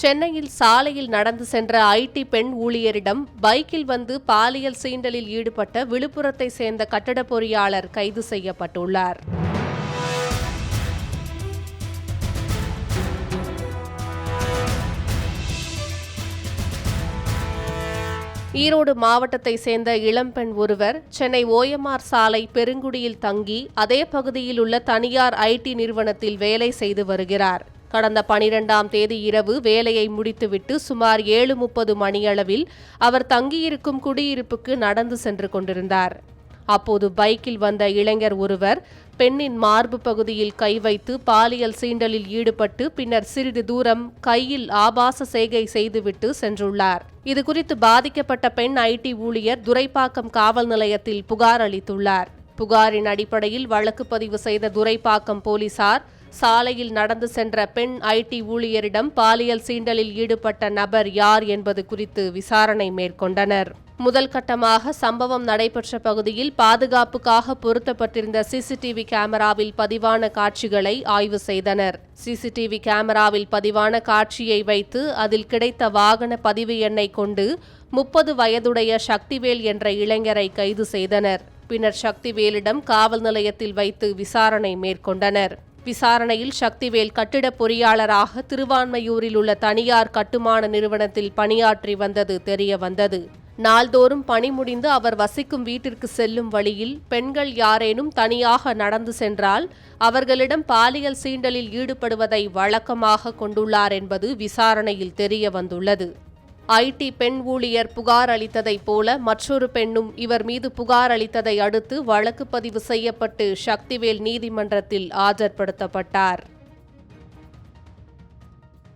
சென்னையில் சாலையில் நடந்து சென்ற ஐடி பெண் ஊழியரிடம் பைக்கில் வந்து பாலியல் சீண்டலில் ஈடுபட்ட விழுப்புரத்தை சேர்ந்த கட்டட பொறியாளர் கைது செய்யப்பட்டுள்ளார். ஈரோடு மாவட்டத்தை சேர்ந்த இளம்பெண் ஒருவர் சென்னை ஓஎம்ஆர் சாலை பெருங்குடியில் தங்கி அதே பகுதியில் உள்ள தனியார் ஐடி நிறுவனத்தில் வேலை செய்து வருகிறார். கடந்த பனிரெண்டாம் தேதி இரவு வேலையை முடித்துவிட்டு சுமார் ஏழு முப்பது மணியளவில் அவர் தங்கியிருக்கும் குடியிருப்புக்கு நடந்து சென்று கொண்டிருந்தார். அப்போது பைக்கில் வந்த இளைஞர் ஒருவர் பெண்ணின் மார்பு பகுதியில் கை வைத்து பாலியல் சீண்டலில் ஈடுபட்டு பின்னர் சிறிது தூரம் கையில் ஆபாச செய்கை செய்துவிட்டு சென்றுள்ளார். இதுகுறித்து பாதிக்கப்பட்ட பெண் ஐடி ஊழியர் துரைப்பாக்கம் காவல் நிலையத்தில் புகார் அளித்துள்ளார். புகாரின் அடிப்படையில் வழக்கு பதிவு செய்த துரைப்பாக்கம் போலீசார் சாலையில் நடந்து சென்ற பெண் ஐடி ஊழியரிடம் பாலியல் சீண்டலில் ஈடுபட்ட நபர் யார் என்பது குறித்து விசாரணை மேற்கொண்டனர். முதல் கட்டமாக சம்பவம் நடைபெற்ற பகுதியில் பாதுகாப்புக்காக பொருத்தப்பட்டிருந்த சிசிடிவி கேமராவில் பதிவான காட்சிகளை ஆய்வு செய்தனர். சிசிடிவி கேமராவில் பதிவான காட்சியை வைத்து அதில் கிடைத்த வாகன பதிவு எண்ணை கொண்டு முப்பது வயதுடைய சக்திவேல் என்ற இளைஞரை கைது செய்தனர். பின்னர் சக்திவேலிடம் காவல் நிலையத்தில் வைத்து விசாரணை மேற்கொண்டனர். விசாரணையில் சக்திவேல் கட்டிட பொறியாளராக திருவான்மையூரில் உள்ள தனியார் கட்டுமான நிறுவனத்தில் பணியாற்றி வந்தது தெரிய வந்தது. நாள்தோறும் பணி முடிந்து அவர் வசிக்கும் வீட்டிற்கு செல்லும் வழியில் பெண்கள் யாரேனும் தனியாக நடந்து சென்றால் அவர்களிடம் பாலியல் சீண்டலில் ஈடுபடுவதை வழக்கமாக கொண்டுள்ளார் என்பது விசாரணையில் தெரிய வந்துள்ளது. ஐடி பெண் ஊழியர் புகார் அளித்ததைப் போல மற்றொரு பெண்ணும் இவர் மீது புகார் அளித்ததை அடுத்து வழக்கு பதிவு செய்யப்பட்டு சக்திவேல் நீதிமன்றத்தில் ஆஜர்படுத்தப்பட்டார்.